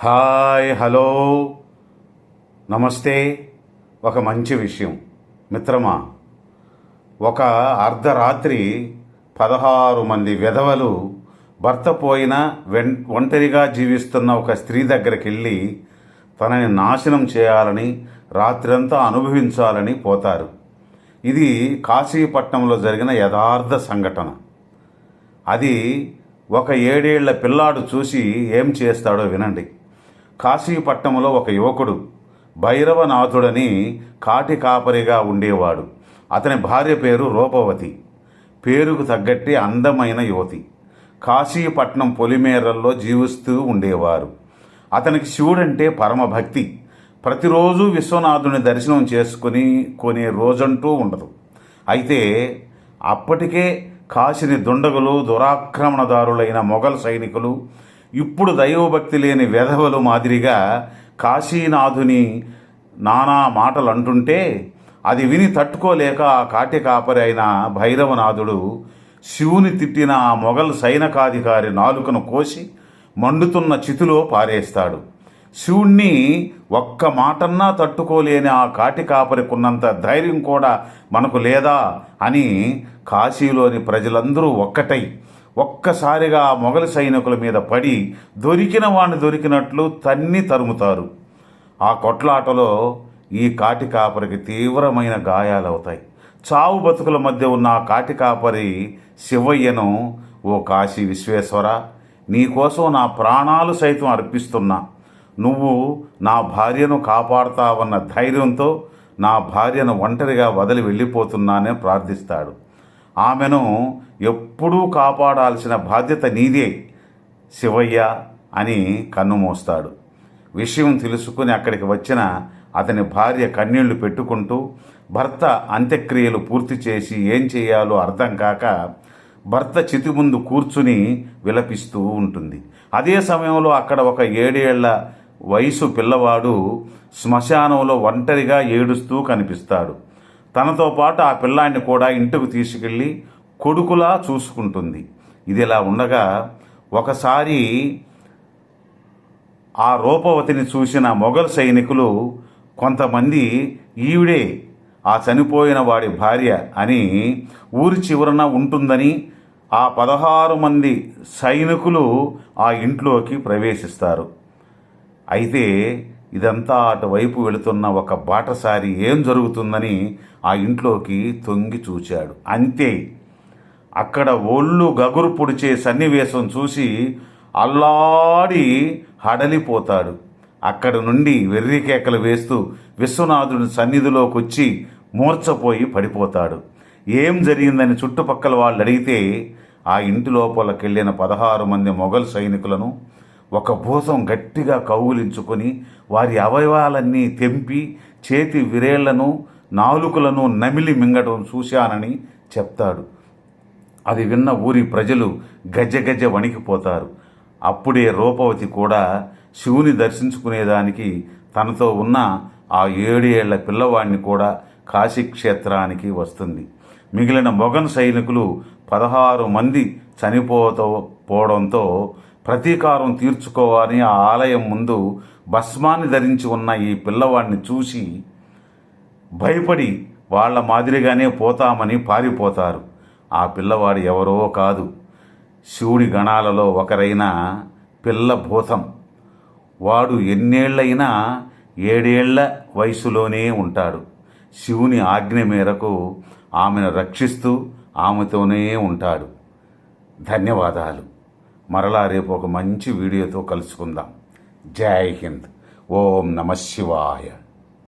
Hi hello. నమస్తే. ఒక మంచి విషయం. మిత్రమా ఒక అర్ధరాత్రి పదహారు మంది విధవలు భర్త పోయిన వెన్ ఒంటరిగా జీవిస్తున్న ఒక స్త్రీ దగ్గరికి వెళ్ళి తనని నాశనం చేయాలని రాత్రంతా అనుభవించాలని పోతారు. ఇది కాశీపట్నంలో జరిగిన యథార్థ సంఘటన. అది ఒక ఏడేళ్ళ పిల్లాడు చూసి ఏం చేస్తాడో వినండి. కాశీపట్నంలో ఒక యువకుడు భైరవనాథుడని కాటి కాపరిగా ఉండేవాడు. అతని భార్య పేరు రూపవతి. పేరుకు తగ్గట్టి అందమైన యువతి. కాశీపట్నం పొలిమేరల్లో జీవిస్తూ ఉండేవారు. అతనికి శివుడంటే పరమభక్తి. ప్రతిరోజు విశ్వనాథుని దర్శనం చేసుకుని కొనే రోజంటూ ఉండదు. అయితే అప్పటికే కాశీని దుండగులు దురాక్రమణదారులైన మొఘల్ సైనికులు ఇప్పుడు దైవభక్తి లేని వెధవలు మాదిరిగా కాశీనాథుని నానా మాటలు అంటుంటే అది విని తట్టుకోలేక ఆ కాటి కాపరి అయిన భైరవనాథుడు శివుని తిట్టిన ఆ మొఘల్ సైనికాధికారి నాలుకను కోసి మండుతున్న చితిలో పారేస్తాడు. శివుణ్ణి ఒక్క మాటన్నా తట్టుకోలేని ఆ కాటి కాపరికున్నంత ధైర్యం కూడా మనకు లేదా అని కాశీలోని ప్రజలందరూ ఒక్కటై ఒక్కసారిగా ఆ మొఘలు సైనికుల మీద పడి దొరికిన వాణ్ణి దొరికినట్లు తన్ని తరుముతారు. ఆ కొట్లాటలో ఈ కాటి కాపరికి తీవ్రమైన గాయాలవుతాయి. చావు బతుకుల మధ్య ఉన్న ఆ కాటి కాపరి శివయ్యను ఓ కాశీ విశ్వేశ్వర నీకోసం నా ప్రాణాలు సైతం అర్పిస్తున్నా. నువ్వు నా భార్యను కాపాడుతావన్న ధైర్యంతో నా భార్యను ఒంటరిగా వదిలి వెళ్ళిపోతున్నానని ప్రార్థిస్తాడు. ఆమెను ఎప్పుడూ కాపాడాల్సిన బాధ్యత నీదే శివయ్య అని కన్నుమోస్తాడు విషయం తెలుసుకుని అక్కడికి వచ్చిన అతని భార్య కన్నీళ్ళు పెట్టుకుంటూ భర్త అంత్యక్రియలు పూర్తి చేసి ఏం చేయాలో అర్థం కాక భర్త చితి ముందు కూర్చుని విలపిస్తూ ఉంటుంది. అదే సమయంలో అక్కడ ఒక ఏడేళ్ళ వయసు పిల్లవాడు శ్మశానంలో ఒంటరిగా ఏడుస్తూ కనిపిస్తాడు. తనతో పాటు ఆ పిల్లాన్ని కూడా ఇంటికి తీసుకెళ్ళి కొడుకులా చూసుకుంటుంది. ఇది ఇలా ఉండగా ఒకసారి ఆ రూపవతిని చూసిన మొఘల్ సైనికులు కొంతమంది ఈవిడే ఆ చనిపోయిన వాడి భార్య అని ఊరి చివరన ఉంటుందని ఆ పదహారు మంది సైనికులు ఆ ఇంట్లోకి ప్రవేశిస్తారు. అయితే ఇదంతా అటువైపు వెళుతున్న ఒక బాటసారి ఏం జరుగుతుందని ఆ ఇంట్లోకి తొంగి చూచాడు. అంతే. అక్కడ ఒళ్ళు గగురు పొడిచే సన్నివేశం చూసి అల్లాడి హడలిపోతాడు. అక్కడ నుండి వెర్రి కేకలు వేస్తూ విశ్వనాథుడి సన్నిధిలోకి వచ్చి మూర్చపోయి పడిపోతాడు. ఏం జరిగిందని చుట్టుపక్కల వాళ్ళు అడిగితే ఆ ఇంటి లోపలికెళ్ళిన పదహారు మంది మొఘల్ సైనికులను ఒక భూసం గట్టిగా కౌగులించుకొని వారి అవయవాలన్నీ తెంపి చేతి విరేళ్ళను నాలుకలను నమిలి మింగటం చూశానని చెప్తాడు. అది విన్న ఊరి ప్రజలు గజ గజ వణికిపోతారు. అప్పుడే రూపవతి కూడా శివుని దర్శించుకునేదానికి తనతో ఉన్న ఆ ఏడు పిల్లవాడిని కూడా కాశీక్షేత్రానికి వస్తుంది. మిగిలిన మొగన్ సైనికులు పదహారు మంది చనిపోతూ పోవడంతో ప్రతీకారం తీర్చుకోవాలని ఆ ఆలయం ముందు భస్మాన్ని ధరించి ఉన్న ఈ పిల్లవాడిని చూసి భయపడి వాళ్ళ మాదిరిగానే పోతామని పారిపోతారు. ఆ పిల్లవాడు ఎవరో కాదు. శివుడి గణాలలో ఒకరైన పిల్ల భూతం. వాడు ఎన్నేళ్ళైనా ఏడేళ్ళ వయసులోనే ఉంటాడు. శివుని ఆజ్ఞ మేరకు ఆమెను రక్షిస్తూ ఆమెతోనే ఉంటాడు. ధన్యవాదాలు. మరలా రేపు ఒక మంచి వీడియోతో కలుసుకుందాం. జై హింద్. ఓం నమ శివాయ.